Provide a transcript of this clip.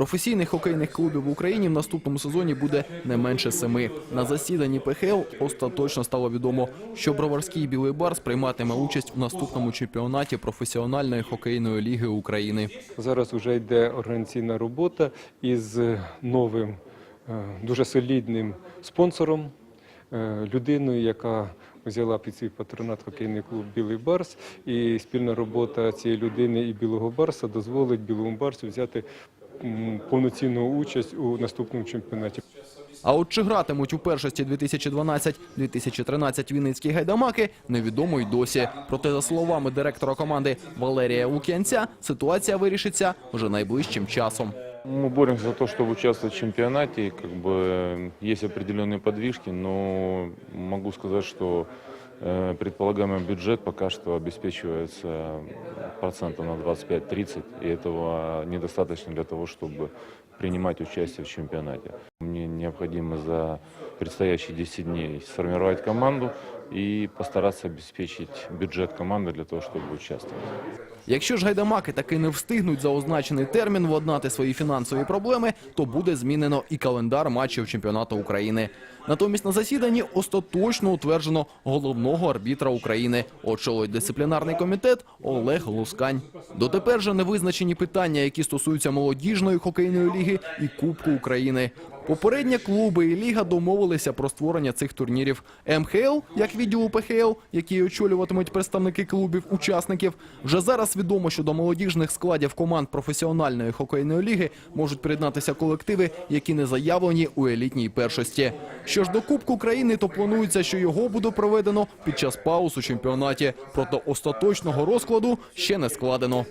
Професійних хокейних клубів в Україні в наступному сезоні буде не менше семи. На засіданні ПХЛ остаточно стало відомо, що Броварський білий барс прийматиме участь у наступному чемпіонаті професіональної хокейної ліги України. Зараз вже йде організаційна робота із новим е, дуже солідним спонсором, е, людиною, яка взяла під свій патронат хокейний клуб Білий Барс. І спільна робота цієї людини і Білого Барса дозволить Білому Барсу взяти повноцінну участь у наступному чемпіонаті. А от чи гратимуть у першості 2012-2013 Вінницькі гайдамаки, невідомо й досі. Проте, за словами директора команди Валерія Лук'янця, ситуація вирішиться вже найближчим часом. Мы боремся за то, чтобы участвовать в чемпионате. Как бы есть определенные подвижки, но могу сказать, что э, предполагаемый бюджет пока что обеспечивается процентов на 25-30, и этого недостаточно для того, чтобы принимать участие в чемпионате. Мне необходимо за предстоящие 10 дней сформировать команду и постараться обеспечить бюджет команды для того, чтобы участвовать. Якщо ж гайдамаки таки не встигнуть за означений термін владнати свої фінансові проблеми, то буде змінено і календар матчів чемпіонату України. Натомість на засіданні остаточно утверджено головного арбітра України. Очолить дисциплінарний комітет Олег Лускань. Дотепер же не визначені питання, які стосуються молодіжної хокейної ліги і Кубку України. Попередні клуби і ліга домовилися про створення цих турнірів. МХЛ, як відділу ПХЛ, які очолюватимуть представники клубів-учасників. Вже зараз відомо, що до молодіжних складів команд професіональної хокейної ліги можуть приєднатися колективи, які не заявлені у елітній першості. Що ж до Кубку країни, то планується, що його буде проведено під час пауз у чемпіонаті. Проте остаточного розкладу ще не складено.